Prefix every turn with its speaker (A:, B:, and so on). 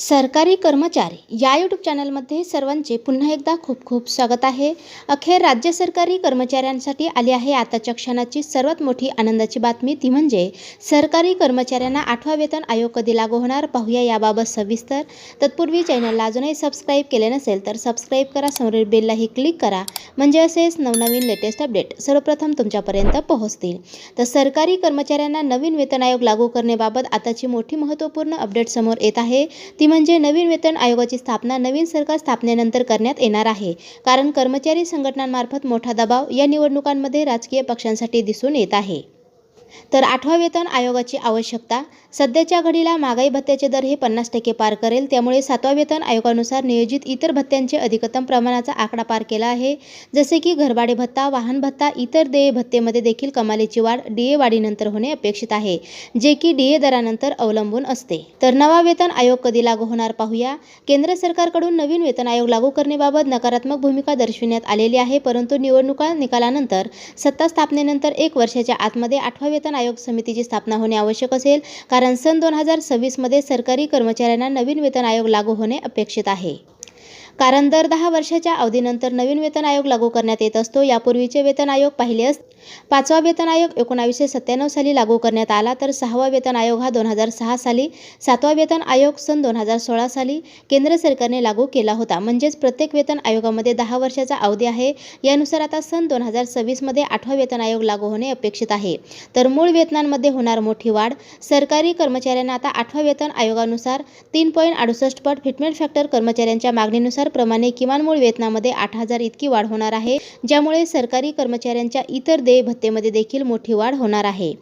A: सरकारी कर्मचारी या यूट्यूब चॅनलमध्ये सर्वांचे पुन्हा एकदा खूप खूप स्वागत आहे. अखेर राज्य सरकारी कर्मचाऱ्यांसाठी आली आहे आताच्या क्षणाची सर्वात मोठी आनंदाची बातमी ती म्हणजे सरकारी कर्मचाऱ्यांना आठवा वेतन आयोग कधी लागू होणार पाहूया याबाबत सविस्तर. तत्पूर्वी चॅनलला अजूनही सबस्क्राईब केले नसेल तर सबस्क्राईब करा समोरील बेललाही क्लिक करा. म्हणजे असेच नवनवीन लेटेस्ट अपडेट सर्वप्रथम तुमच्यापर्यंत पोहोचतील. तर सरकारी कर्मचाऱ्यांना नवीन वेतन आयोग लागू करण्याबाबत आताची मोठी महत्त्वपूर्ण अपडेट समोर येत आहे. ती म्हणजे नवीन वेतन आयोगाची स्थापना नवीन सरकार स्थापनेनंतर करण्यात येणार आहे. कारण कर्मचारी संघटनांमार्फत मोठा दबाव या निवडणुकांमध्ये राजकीय पक्षांसाठी दिसून येत आहे. तर आठवा वेतन आयोगाची आवश्यकता. सध्याच्या घडीला महागाई भत्त्याचे दर हे पन्नास टक्के पार करेल. त्यामुळे सातवा वेतन आयोगानुसार नियोजित इतर भत्त्यांचे अधिकतम प्रमाणाचा आकडा पार केला आहे. जसे की घरभाडे भत्ता वाहन भत्ता इतर देय भत्तेमध्ये देखील कमालीची वाढ डीए वाढीनंतर होणे अपेक्षित आहे जे की डीए दरानंतर अवलंबून असते. तर नवा वेतन आयोग कधी लागू होणार पाहूया. केंद्र सरकारकडून नवीन वेतन आयोग लागू करण्याबाबत नकारात्मक भूमिका दर्शविण्यात आलेली आहे परंतु निवडणुका निकालानंतर सत्ता स्थापनेनंतर एक वर्षाच्या आतमध्ये आठवा वेतन आयोग समितीची स्थापना होणे आवश्यक असेल. कारण सन दोन हजार सव्वीसमध्ये सरकारी कर्मचाऱ्यांना नवीन वेतन आयोग लागू होणे अपेक्षित आहे. कारण दर दहा वर्षाच्या अवधीनंतर नवीन वेतन आयोग लागू करण्यात येत असतो. यापूर्वीचे वेतन आयोग पाहिले अस पाचवा वेतन आयोग एकोणावीसशे सत्त्याण्णव साली लागू करण्यात आला. तर सहावा वेतन आयोग हा दोन हजार सहा साली सातवा वेतन आयोग सन दोन हजार सोळा साली केंद्र सरकारने लागू केला होता. म्हणजेच प्रत्येक वेतन आयोगामध्ये दहा वर्षाचा अवधी आहे. यानुसार आता सन दोन हजार सव्वीसमध्ये आठवा वेतन आयोग लागू होणे अपेक्षित आहे. तर मूळ वेतनांमध्ये होणार मोठी वाढ. सरकारी कर्मचाऱ्यांना आता आठवा वेतन आयोगानुसार तीन पॉईंट अडुसष्ट पट फिटमेंट फॅक्टर कर्मचाऱ्यांच्या मागणीनुसार प्रमाणे किमान मूळ वेतनामध्ये आठ हजार इतकी वाढ होणार आहे ज्यामुळे सरकारी कर्मचाऱ्यांच्या इतर देय भत्तेमध्ये देखील मोठी वाढ होणार आहे.